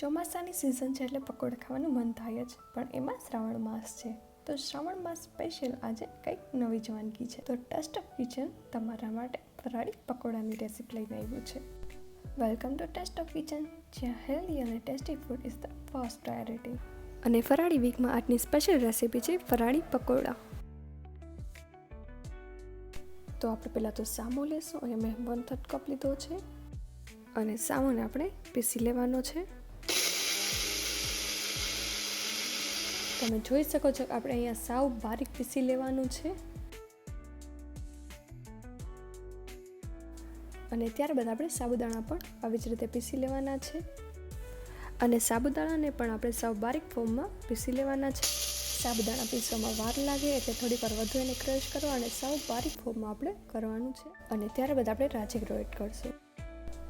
ચોમાસાની સિઝન છે એટલે પકોડા ખાવાનું મન થાય જ. પણ એમાં શ્રાવણ માસ છે. તો શ્રાવણ માસ સ્પેશિયલ આજે કંઈક નવી જ વાનગી છે. તો ટેસ્ટ ઓફ કિચન તમારા માટે ફરાળી પકોડાની રેસીપી લઈને આવ્યું છે. Welcome to Taste of Kitchen જ્યાં હેલ્ધી અને tasty food is the first priority અને ફરાળી વીકમાં આજની સ્પેશિયલ રેસીપી છે ફરાળી પકોડા. તો આપણે પહેલાં તો સામો લેશું, અહીંયા મેં વન થર્ડ કપ લીધો છે. અને સામોને આપણે પીસી લેવાનો છે. તમે જોઈ શકો છો કે આપણે અહીંયા સાવ બારીક પીસી લેવાનું છે. અને ત્યારબાદ આપણે સાબુદાણા પણ આવી જ રીતે પીસી લેવાના છે. અને સાબુદાણાને પણ આપણે સાવ બારીક ફોર્મમાં પીસી લેવાના છે. સાબુદાણા પીસવામાં વાર લાગે એટલે થોડીક વાર વધુ એને ક્રશ કરવા અને સાવ બારીક ફોર્મમાં આપણે કરવાનું છે. અને ત્યારબાદ આપણે રાજી ગ્રોએટ કરશું.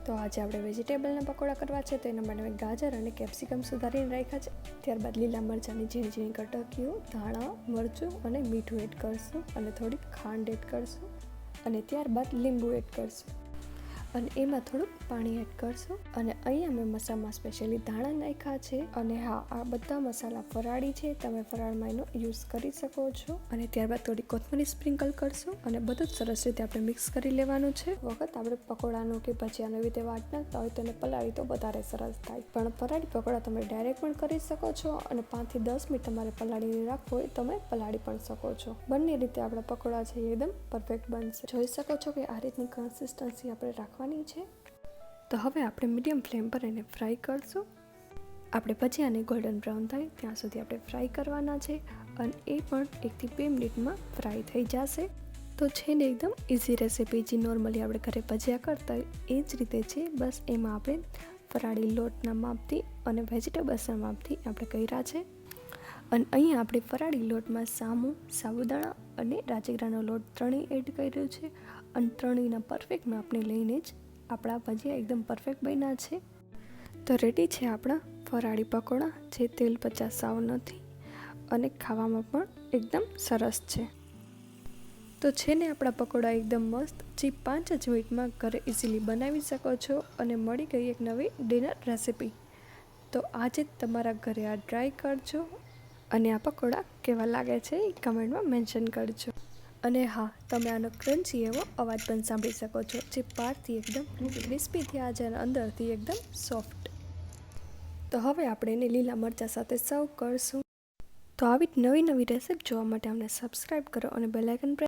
તો આજે આપણે વેજીટેબલના પકોડા કરવા છે તો એના માટે મેં ગાજર અને કેપ્સિકમ સુધારીને રાખ્યા છે. ત્યારબાદ લીલા મરચાંની ઝીણી ઝીણી કટકીઓ, ધાણા, મરચું અને મીઠું એડ કરશું અને થોડીક ખાંડ એડ કરશું. અને ત્યારબાદ લીંબુ એડ કરશું. અને એમાં થોડુંક પાણી એડ કરશું. અને અહીંયા મેં મસાલામાં સ્પેશિયલી ધાણા નાખ્યા છે. અને હા, આ બધા મસાલા ફરાળી છે. તમે ફરાળમાં એનો યુઝ કરી શકો છો. અને ત્યારબાદ થોડી કોથમરી સ્પ્રિંકલ કરશું. અને બધું જ સરસ રીતે આપણે મિક્સ કરી લેવાનું છે. વખત આપણે પકોડાનું કે ભજીયાનો એવી રીતે વાટ નાખતા હોય તો એને પલાળી તો વધારે સરસ થાય. પણ ફરાળી પકોડા તમે ડાયરેક્ટ પણ કરી શકો છો. અને પાંચથી દસ મિનિટ તમારે પલાળીને રાખવું હોય તમે પલાળી પણ શકો છો. બંને રીતે આપણા પકોડા છે એકદમ પરફેક્ટ બનશે. જોઈ શકો છો કે આ રીતની કન્સિસ્ટન્સી આપણે રાખવાની છે. તો હવે આપણે મીડિયમ ફ્લેમ પર એને ફ્રાય કરશું. આપણે ભજીયાને ગોલ્ડન બ્રાઉન થાય ત્યાં સુધી આપણે ફ્રાય કરવાના છે અને એ પણ એકથી બે મિનિટમાં ફ્રાય થઈ જશે. તો છે ને એકદમ ઇઝી રેસીપી જે નોર્મલી આપણે ઘરે ભજીયા કરતા હોય, એ જ રીતે છે. બસ એમાં આપણે ફરાળી લોટના માપથી અને વેજીટેબલ્સના માપથી આપણે કર્યા છે. અને અહીં આપણે ફરાળી લોટમાં સામું, સાબુદાણા અને રાજગરાનો લોટ ત્રણેય એડ કર્યો છે. અને ત્રણેયના પરફેક્ટ માપને લઈને જ આપણા ભજીયા એકદમ પરફેક્ટ બન્યા છે. તો રેડી છે આપણા ફરાળી પકોડા, જે તેલ પચાસ સાવ નથી અને ખાવામાં પણ એકદમ સરસ છે. તો છે ને આપણા પકોડા એકદમ મસ્ત, જે પાંચ જ મિનિટમાં ઘરે ઇઝીલી બનાવી શકો છો અને મળી ગઈ એક નવી ડિનર રેસિપી તો આજે તમારા ઘરે આ ટ્રાય કરજો અને આ પકોડા કેવા લાગે છે એ કમેન્ટમાં મેન્શન કરજો. અને હા, તમે આનો ક્રન્ચી એવો અવાજ પણ સાંભળી શકો છો, જે બહારથી એકદમ ક્રિસ્પી થયા છે અને અંદરથી એકદમ સોફ્ટ. તો હવે આપણે એને લીલા મરચાં સાથે સર્વ કરશું. તો આવી જ નવી નવી રેસીપી જોવા માટે અમને સબસ્ક્રાઈબ કરો અને બેલાઇકન